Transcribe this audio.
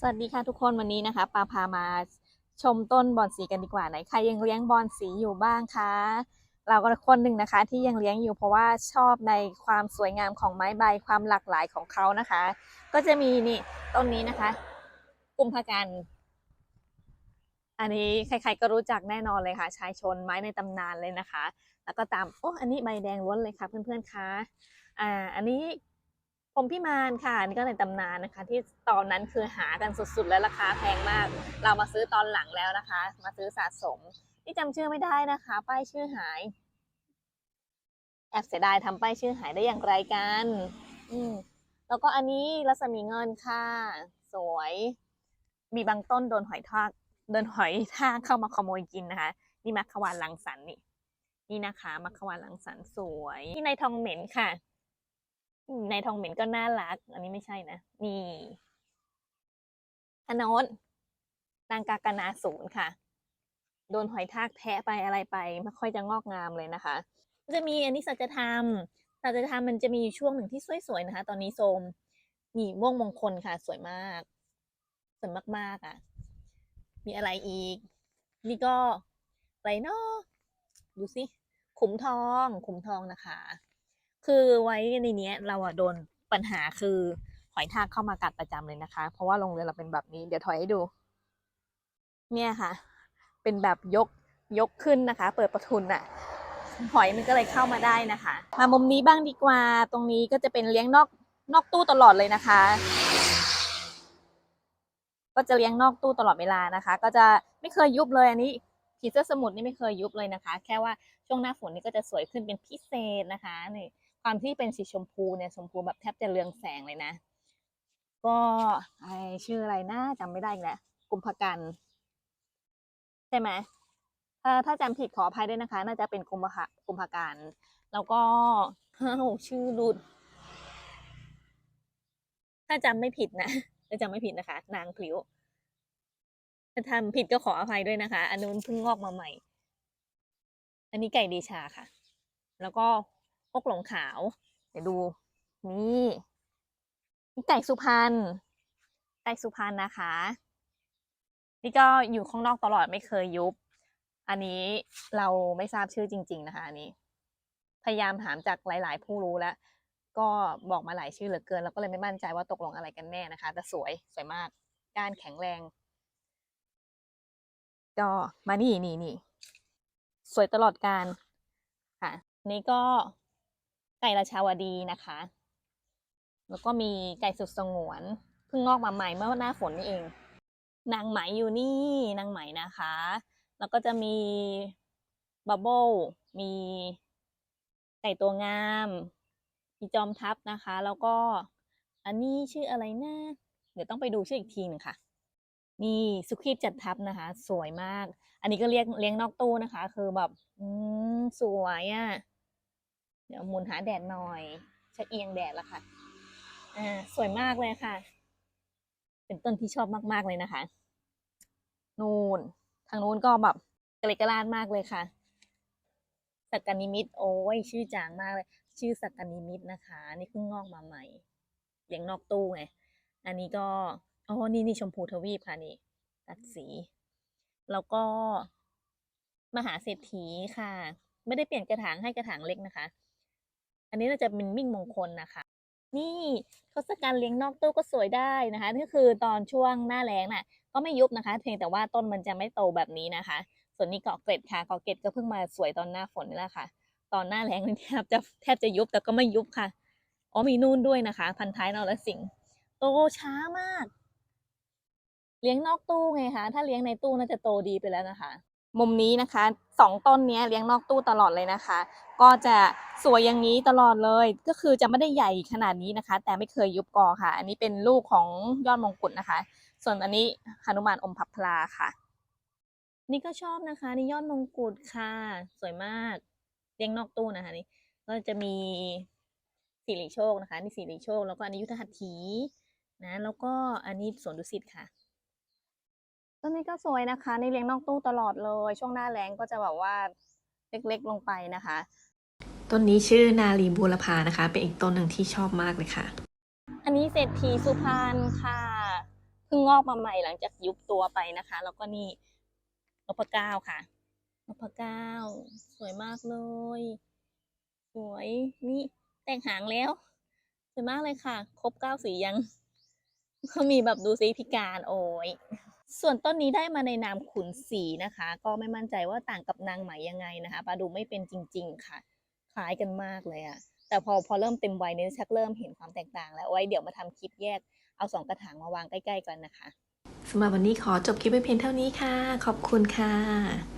สวัสดีค่ะทุกคนวันนี้นะคะปาพามาชมต้นบอนสีกันดีกว่าไหนใครยังเลี้ยงบอนสีอยู่บ้างคะเราก็คนหนึ่งนะคะ ที่ยังเลี้ยงอยู่เพราะว่าชอบในความสวยงามของไม้ใบความหลากหลายของเขานะคะ ก็จะมีนี่ต้นนี้นะคะกุมภกัน อันนี้ใครๆก็รู้จักแน่นอนเลยค่ะ ชายชนไม้ในตำนานเลยนะคะ แล้วก็ตามโอ้อันนี้ใบแดงล้วนเลยค่ะเพื่อนๆคะอ่าอันนี้ มพี่มานค่ะอันนี่ก็ในตำนานนะคะ ที่ตอนนั้นคือหากันสุดๆ และราคาแพงมาก เรามาซื้อตอนหลังแล้วนะคะ มาซื้อสะสมที่จำชื่อไม่ได้นะคะ ป้ายชื่อหายแอบเสียดายทำป้ายชื่อหายได้อย่างไรกัน อืมแล้วก็อันนี้รัศมีเงินค่ะ สวย มีบางต้นโดนหอยทากโดนหอยทากเข้ามาขโมยกินนะคะ นี่มัคควานลังสรรค์นี่นี่นะคะมัคควานลังสรรค์สวยที่ในทองเหม็นค่ะ อืมในทองเหม็นก็น่ารัก อันนี้ไม่ใช่นะ นี่อนนนนางกากนาศูนย์ค่ะ โดนหอยทากแทะไปอะไรไป ไม่ค่อยจะงอกงามเลยนะคะ จะมีอันนี้สัจธรรมสัจธรรมมันจะมีอยู่ช่วงหนึ่งที่สวยๆนะคะ ตอนนี้โทรมนี่ม่วงมงคลค่ะ สวยมาก สวยมากๆอะ มีอะไรอีก นี่ก็ไรเนาะดูสิขุมทอง ขุมทองนะคะ คือไว้ในเนี้ยเราอะโดนปัญหาคือหอยทากเข้ามากัดประจำเลยนะคะ เพราะว่าโรงเรือนเราเป็นแบบนี้ เดี๋ยวถอยให้ดู เนี่ยค่ะ เป็นแบบยกยกขึ้นนะคะ เปิดประทุนอะหอยมันก็เลยเข้ามาได้นะคะ มามุมนี้บ้างดีกว่า ตรงนี้ก็จะเป็นเลี้ยงนอกนอกตู้ตลอดเลยนะคะ ก็จะเลี้ยงนอกตู้ตลอดเวลานะคะ ก็จะไม่เคยยุบเลยอันนี้ผีเสื้อสมุทรนี่ไม่เคยยุบเลยนะคะ แค่ว่าช่วงหน้าฝนนี่ก็จะสวยขึ้นเป็นพิเศษนะคะนี่ ความที่เป็นสีชมพูเนี่ยชมพูแบบแทบจะเรืองแสงเลยนะ ก็ไอชื่ออะไรนะจำไม่ได้อีกแล้วกุมภกันใช่ไหมถ้าถ้าจำผิดขออภัยด้วยนะคะ น่าจะเป็นกุมภะกุมภกันแล้วก็อ้าวชื่อหลุดถ้าจำไม่ผิดนะถ้าจำไม่ผิดนะคะ นางพลิ้วถ้าทำผิดก็ขออภัยด้วยนะคะ อันนู้นเพิ่งงอกมาใหม่ อันนี้ไก่ดีชาค่ะ แล้วก็ พกหลงขาว เดี๋ยวดู นี่นี่ไก่สุพรรณไก่สุพรรณนะคะ นี่ก็อยู่ข้างนอกตลอดไม่เคยยุบ อันนี้เราไม่ทราบชื่อจริง ๆ นะคะอันนี้ พยายามถามจากหลาย ๆ ผู้รู้แล้ว ก็บอกมาหลายชื่อเหลือเกินเราก็เลยไม่มั่นใจว่าตกลงอะไรกันแน่นะคะ แต่สวยสวยมากก้านแข็งแรงก็มานี่นี่นี่สวยตลอดการค่ะ นี่ก็ ไก่ราชาวดีนะคะ แล้วก็มีไก่สุดสงวนเพิ่งงอกมาใหม่เมื่อหน้าฝนนี่เอง นางไหมอยู่นี่นางไหมนะคะ แล้วก็จะมีบับเบิลมีไก่ตัวงามมีจอมทัพนะคะ แล้วก็อันนี้ชื่ออะไรนะเดี๋ยวต้องไปดูชื่ออีกทีหนึงค่ะ นี่สุขีจัดทัพนะคะ สวยมาก อันนี้ก็เรียกเลี้ยงนอกตู้นะคะ คือแบบ อืมสวยอะ่ะ เดี๋ยวหมุนหาแดดหน่อยจะเอียงแดดแล้วค่ะ อ่า สวยมากเลยค่ะ เป็นต้นที่ชอบมาก ๆ เลยนะคะ นูนทางนู้นก็แบบกระเลกกระลาดมากเลยค่ะ สักกานิมิต โอ้ย ชื่อจางมากเลย ชื่อสักกานิมิตนะคะ นี่เพิ่งงอกมาใหม่เลี้ยงนอกตู้ไง อันนี้ก็ อ๋อ นี่นี่ชมพูทวีปค่ะนี่ ตัดสี แล้วก็ มหาเศรษฐีค่ะ ไม่ได้เปลี่ยนกระถางให้กระถางเล็กนะคะ อันนี้น่าจะเป็นมิ่งมงคลนะคะ นี่ทศกัณฐ์เลี้ยงนอกตู้ก็สวยได้นะคะนี่คือตอนช่วงหน้าแล้งน่ะ ก็ไม่ยุบนะคะ เพียงแต่ว่าต้นมันจะไม่โตแบบนี้นะคะ ส่วนนี้เกาะเกร็ดค่ะเกาะเกร็ดก็เพิ่งมาสวยตอนหน้าฝนนี่แหละค่ะ ตอนหน้าแล้งนี่แทบจะแทบจะยุบแต่ก็ไม่ยุบค่ะอ๋อมีนู่นด้วยนะคะ พันท้ายนอรสิงห์โตช้ามาก เลี้ยงนอกตู้ไงคะถ้าเลี้ยงในตู้น่าจะโตดีไปแล้วนะคะ มุมนี้นะคะสองต้นนี้เลี้ยงนอกตู้ตลอดเลยนะคะ ก็จะสวยอย่างนี้ตลอดเลย ก็คือจะไม่ได้ใหญ่ขนาดนี้นะคะ แต่ไม่เคยยุบกอค่ะ อันนี้เป็นลูกของยอดมงกุฎนะคะ ส่วนอันนี้หนุมานอมพับพลาค่ะ นี่ก็ชอบนะคะนี่ยอดมงกุฎค่ะ สวยมากเลี้ยงนอกตู้นะคะนี่ก็จะมีสิริโชคนะคะนี่สิริโชค แล้วก็อันนี้ยุทธหัตถีนะ แล้วก็อันนี้สวนดุสิตค่ะ ต้นนี้ก็สวยนะคะ นี่เลี้ยงนอกตู้ตลอดเลย ช่วงหน้าแล้งก็จะแบบว่าเล็กๆลงไปนะคะ ต้นนี้ชื่อนาลีบูรพานะคะ เป็นอีกต้นหนึ่งที่ชอบมากเลยค่ะ อันนี้เศรษฐีสุพรรณค่ะเพิ่งงอกมาใหม่หลังจากยุบตัวไปนะคะ แล้วก็นี่นพเก้าค่ะนพเก้าสวยมากเลย สวยนี่แต่งหางแล้ว สวยมากเลยค่ะ ครบเก้าสียังเขามีแบบดูซิพิการโอ้ย ส่วนต้นนี้ได้มาในนามขุนศรีนะคะ ก็ไม่มั่นใจว่าต่างกับนางไหมยังไงนะคะปลาดูไม่เป็นจริง ๆ ค่ะ คล้ายกันมากเลยอะแต่พอพอเริ่มเต็มวัยเนี่ยชักเริ่มเห็นความแตกต่าง แล้วไว้เดี๋ยวมาทำคลิปแยกเอาสองกระถางมาวางใกล้ ๆ กันนะคะสำหรับวันนี้ขอจบคลิปไปเพียงเท่านี้ค่ะ ขอบคุณค่ะ